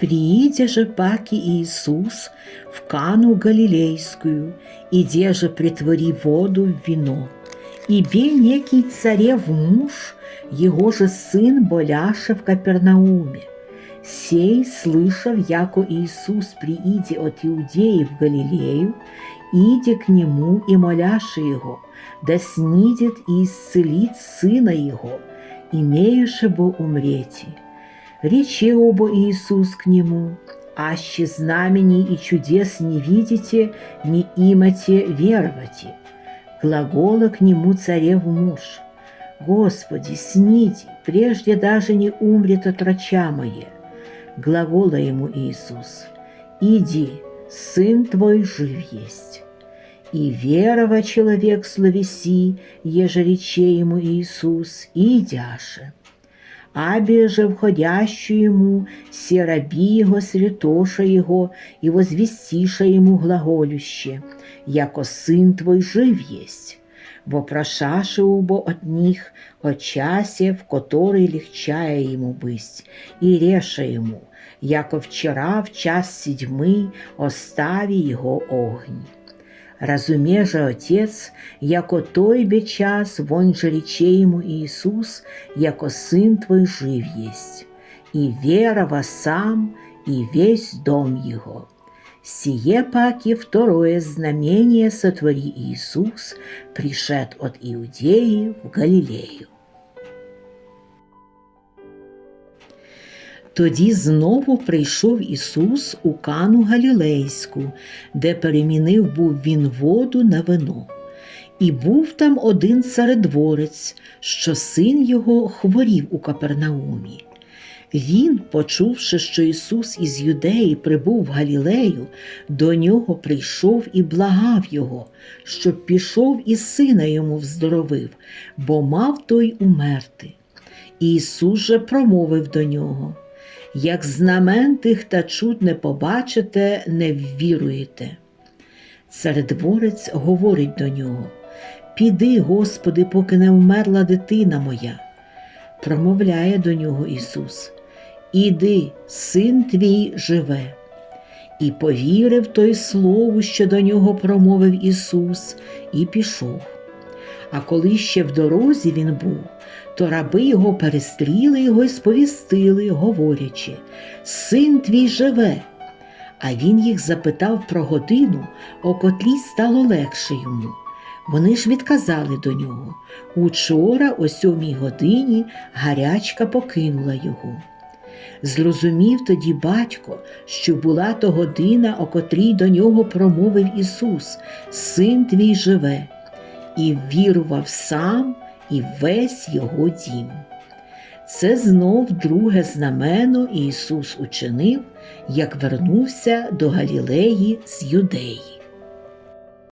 Прииде же паки Иисус в Кану Галилейскую, иде же притвори воду в вино. И бе некий царев муж, его же сын боляше в Капернауме. Сей, слышав, яко Иисус прииде от Иудеи в Галилею, иде к нему и моляше его, да снидет и исцелит сына его, имеюше бы умрети. Рече оба Иисус к нему, аще знамений и чудес не видите, не имате веровати. Глагола к нему царев муж. Господи, сниди, прежде даже не умрет от рача мое. Глагола ему Иисус, иди, сын твой жив есть. И верова человек словеси, еже рече ему Иисус, идяше. Абе же входящу ему, все раби его, святоша его, и возвестиша ему глаголюще, яко сын твой жив есть. Вопрошаше убо от них о часе, в который легчая ему быть, и реша ему, яко вчера в час седьмий остави его огонь. Разуме же Отец, яко той бе час, вон же рече ему Иисус, яко Сын Твой жив есть, и верова сам, и весь дом Его. Сие паки второе знамение сотвори Иисус, пришед от Иудеи в Галилею. Тоді знову прийшов Ісус у Кану Галілейську, де перемінив був він воду на вино. І був там один царедворець, що син його хворів у Капернаумі. Він, почувши, що Ісус із Юдеї прибув в Галілею, до нього прийшов і благав його, щоб пішов і сина йому вздоровив, бо мав той умерти. І Ісус же промовив до нього як знамен тих та чуд не побачите, не ввіруєте. Царедворець говорить до нього Піди, Господи, поки не вмерла дитина моя. Промовляє до нього Ісус Іди, син твій живе. І повірив той слову, що до нього промовив Ісус, і пішов. А коли ще в дорозі він був, то раби його перестріли його й сповістили, говорячи Син твій живе. А він їх запитав про годину, о котрій стало легше йому. Вони ж відказали до нього Учора, о сьомій годині, гарячка покинула його. Зрозумів тоді батько, що була то година, о котрій до нього промовив Ісус, Син твій живе, і вірував сам і весь його дім. Це знов друге знамено Ісус учинив, як вернувся до Галілеї з Юдеї.